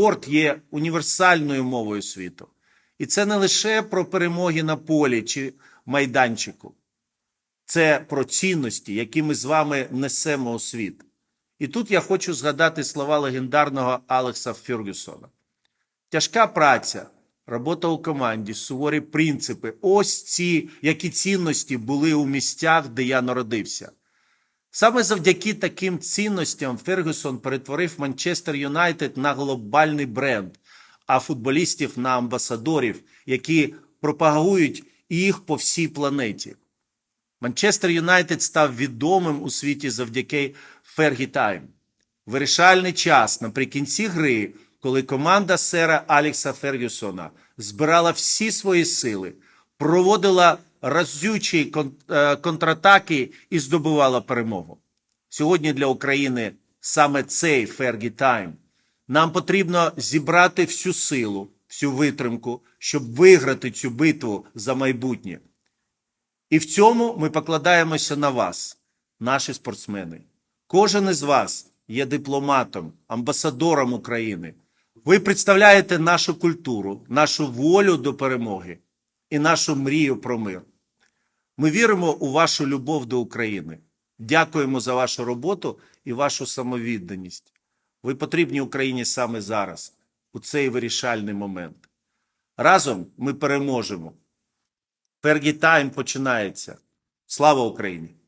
Спорт є універсальною мовою світу. І це не лише про перемоги на полі чи майданчику. Це про цінності, які ми з вами несемо у світ. І тут я хочу згадати слова легендарного Алекса Фергюсона. Тяжка праця, робота у команді, суворі принципи. Ось ці, які цінності були у місцях, де я народився. Саме завдяки таким цінностям Фергюсон перетворив Манчестер Юнайтед на глобальний бренд, а футболістів на амбасадорів, які пропагують їх по всій планеті. Манчестер Юнайтед став відомим у світі завдяки Фергі Тайм. Вирішальний час наприкінці гри, коли команда сера Алекса Фергюсона збирала всі свої сили, проводила разючі е, контратаки і здобувала перемогу. Сьогодні для України саме цей Фергі Тайм. Нам потрібно зібрати всю силу, всю витримку, щоб виграти цю битву за майбутнє. І в цьому ми покладаємося на вас, наші спортсмени. Кожен із вас є дипломатом, амбасадором України. Ви представляєте нашу культуру, нашу волю до перемоги і нашу мрію про мир. Ми віримо у вашу любов до України. Дякуємо за вашу роботу і вашу самовідданість. Ви потрібні Україні саме зараз, у цей вирішальний момент. Разом ми переможемо. Фергі Тайм починається. Слава Україні!